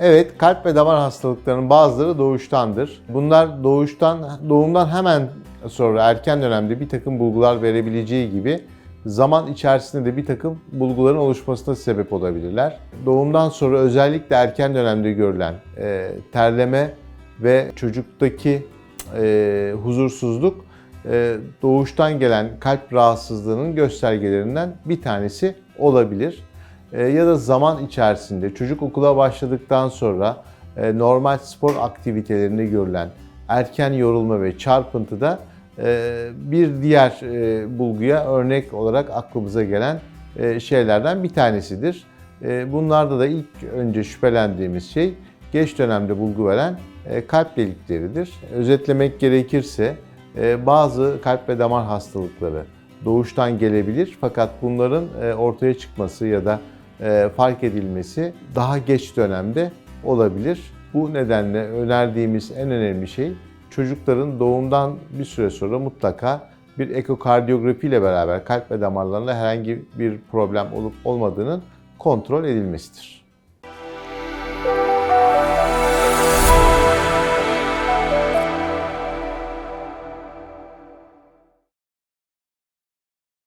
Evet, kalp ve damar hastalıklarının bazıları doğuştandır. Bunlar doğuştan, doğumdan hemen sonra erken dönemde bir takım bulgular verebileceği gibi zaman içerisinde de bir takım bulguların oluşmasına sebep olabilirler. Doğumdan sonra özellikle erken dönemde görülen e, terleme ve çocuktaki e, huzursuzluk e, doğuştan gelen kalp rahatsızlığının göstergelerinden bir tanesi olabilir. E, ya da zaman içerisinde çocuk okula başladıktan sonra e, normal spor aktivitelerinde görülen erken yorulma ve çarpıntıda e, bir diğer bulguya örnek olarak aklımıza gelen şeylerden bir tanesidir. Bunlarda da ilk önce şüphelendiğimiz şey geç dönemde bulgu veren kalp delikleridir. Özetlemek gerekirse bazı kalp ve damar hastalıkları doğuştan gelebilir fakat bunların ortaya çıkması ya da fark edilmesi daha geç dönemde olabilir. Bu nedenle önerdiğimiz en önemli şey çocukların doğumdan bir süre sonra mutlaka bir ekokardiyografi ile beraber kalp ve damarlarında herhangi bir problem olup olmadığının kontrol edilmesidir.